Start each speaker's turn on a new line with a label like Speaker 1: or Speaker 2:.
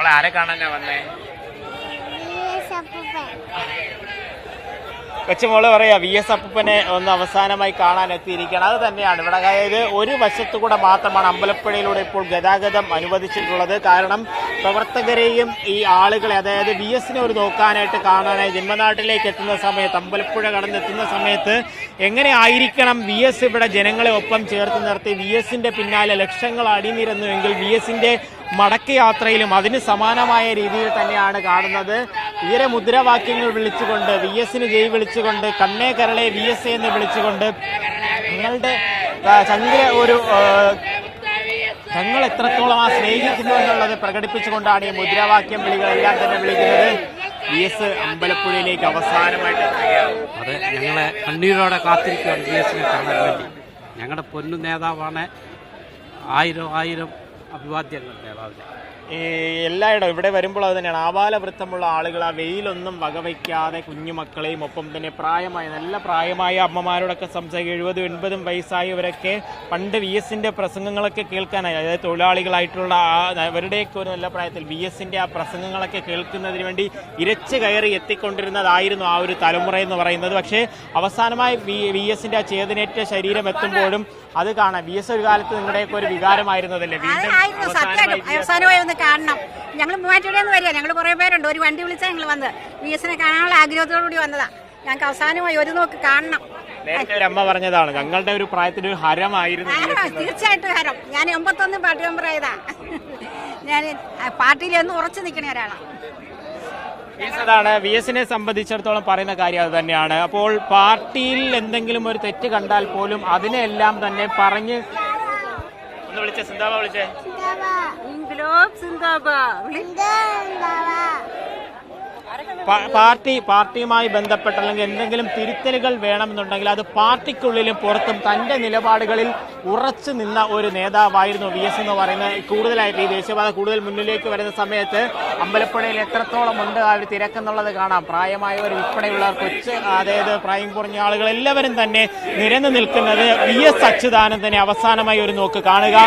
Speaker 1: മോളെ ആരെ കാണാനാ വന്നേ? കൊച്ചുമോൾ പറയാ വി എസ് അപ്പൂപ്പനെ ഒന്ന് അവസാനമായി കാണാൻ എത്തിയിരിക്കുകയാണ് അത് തന്നെയാണ്. ഇവിടെ അതായത് ഒരു വശത്തു കൂടെ മാത്രമാണ് അമ്പലപ്പുഴയിലൂടെ ഇപ്പോൾ ഗതാഗതം അനുവദിച്ചിട്ടുള്ളത്. കാരണം പ്രവർത്തകരെയും ഈ ആളുകളെ അതായത് വി എസിനെ ഒരു നോക്കാനായിട്ട് കാണാനായി ജന്മനാട്ടിലേക്ക് എത്തുന്ന സമയത്ത് അമ്പലപ്പുഴ കടന്നെത്തുന്ന സമയത്ത് എങ്ങനെ ആയിരിക്കണം വി എസ് ഇവിടെ ജനങ്ങളെ ഒപ്പം ചേർത്ത് നിർത്തി വി എസിന്റെ പിന്നാലെ ലക്ഷങ്ങൾ അടിനിരുന്നുവെങ്കിൽ വി എസിന്റെ മടക്കയാത്രയിലും അതിന് സമാനമായ രീതിയിൽ തന്നെയാണ് കാണുന്നത്. ഇവരെ മുദ്രാവാക്യങ്ങൾ വിളിച്ചുകൊണ്ട് വി എസിന് ജയ് വിളിച്ചുകൊണ്ട് കണ്ണേ കരളെ വി എസ് എന്ന് വിളിച്ചുകൊണ്ട് നിങ്ങളുടെ ചങ്കിലെ ഒരു ഞങ്ങൾ എത്രത്തോളം ആ സ്നേഹിക്കുന്നു എന്നുള്ളത് പ്രകടിപ്പിച്ചുകൊണ്ടാണ് ഈ മുദ്രാവാക്യം വിളികളെല്ലാം തന്നെ വിളിക്കുന്നത്. വി എസ് അമ്പലപ്പുഴയിലേക്ക് അവസാനമായിട്ട്
Speaker 2: അത് ഞങ്ങളെ കണ്ണീരോടെ കാത്തിരിക്കുകയാണ് വി കാണാൻ വേണ്ടി. ഞങ്ങളുടെ പൊന്നു നേതാവാണ് ആയിരം ആയിരം അഭിവാദ്യങ്ങൾ നേതാവിന്
Speaker 1: എല്ലായിടവും ഇവിടെ വരുമ്പോൾ അത് തന്നെയാണ്. ആബാലവൃത്തമുള്ള ആളുകൾ ആ വെയിലൊന്നും വകവയ്ക്കാതെ കുഞ്ഞുമക്കളെയും ഒപ്പം തന്നെ പ്രായമായ നല്ല പ്രായമായ അമ്മമാരോടൊക്കെ സംസാരിക്കുക എഴുപതും എൺപതും വയസ്സായവരൊക്കെ പണ്ട് വി എസിന്റെ പ്രസംഗങ്ങളൊക്കെ കേൾക്കാനായി അതായത് തൊഴിലാളികളായിട്ടുള്ള അവരുടെയൊക്കെ ഒരു നല്ല പ്രായത്തിൽ വി എസിന്റെ ആ പ്രസംഗങ്ങളൊക്കെ കേൾക്കുന്നതിന് വേണ്ടി ഇരച്ചു കയറി എത്തിക്കൊണ്ടിരുന്നതായിരുന്നു ആ ഒരു തലമുറ എന്ന് പറയുന്നത്. പക്ഷേ അവസാനമായി വി വി എസിന്റെ ആ ചേതനേറ്റ ശരീരം എത്തുമ്പോഴും അത് കാണാം. വി എസ് ഒരു കാലത്ത് നിങ്ങളുടെയൊക്കെ ഒരു വികാരമായിരുന്നതല്ലേ? വീണ്ടും
Speaker 3: ആയിരുന്നു.
Speaker 1: അവസാനമായി
Speaker 3: സത്യമായിട്ടും. അവസാനമായി ഒന്ന് കാണണം. ഞങ്ങൾ മൂവാറ്റുപുഴയിൽ നിന്ന് വരിക. ഞങ്ങൾ കുറേ പേരുണ്ട്. ഒരു വണ്ടി വിളിച്ചാൽ ഞങ്ങൾ വന്നത് വി എസിനെ കാണാനുള്ള ആഗ്രഹത്തോടു കൂടി വന്നതാ. ഞങ്ങൾക്ക് അവസാനമായി ഒരു നോക്ക് കാണണം.
Speaker 1: നേരത്തെ ഒരു അമ്മ പറഞ്ഞതാണ് ഞങ്ങളുടെ ഒരു പ്രായത്തിൽ ഒരു ഹരമായിരുന്നു.
Speaker 3: തീർച്ചയായിട്ടും ഹരം. ഞാൻ എൺപത്തൊന്ന് പാർട്ടി മെമ്പർ ആയതാ. ഞാൻ പാർട്ടിയിൽ ഒന്ന് ഉറച്ചു നിൽക്കണ ഒരാളാണ് ാണ്
Speaker 1: വി എസിനെ സംബന്ധിച്ചിടത്തോളം പറയുന്ന കാര്യം അത് തന്നെയാണ്. അപ്പോൾ പാർട്ടിയിൽ എന്തെങ്കിലും ഒരു തെറ്റ് കണ്ടാൽ പോലും അതിനെല്ലാം തന്നെ പറഞ്ഞ് ഒന്ന് വിളിച്ചേ സിന്താവ വിളിച്ചേ.
Speaker 3: സിന്ദാബാദ്
Speaker 1: പാ- പാർട്ടി പാർട്ടിയുമായി ബന്ധപ്പെട്ട് അല്ലെങ്കിൽ എന്തെങ്കിലും തിരുത്തലുകൾ വേണമെന്നുണ്ടെങ്കിൽ അത് പാർട്ടിക്കുള്ളിലും പുറത്തും തന്റെ നിലപാടുകളിൽ ഉറച്ചു നിന്ന ഒരു നേതാവായിരുന്നു വി എസ് എന്ന് പറയുന്നത്. കൂടുതലായിട്ട് ഈ ദേശീയപാത കൂടുതൽ മുന്നിലേക്ക് വരുന്ന സമയത്ത് അമ്പലപ്പുഴയിൽ എത്രത്തോളം ഉണ്ട് ആ ഒരു തിരക്കെന്നുള്ളത് കാണാം. പ്രായമായവർ ഉൾപ്പെടെയുള്ള കൊച്ച് അതായത് പ്രായം കുറഞ്ഞ ആളുകൾ എല്ലാവരും തന്നെ നിരന്നു നിൽക്കുന്നത് വി എസ് അച്യുതാനന്ദനെ അവസാനമായി ഒരു നോക്ക് കാണുക.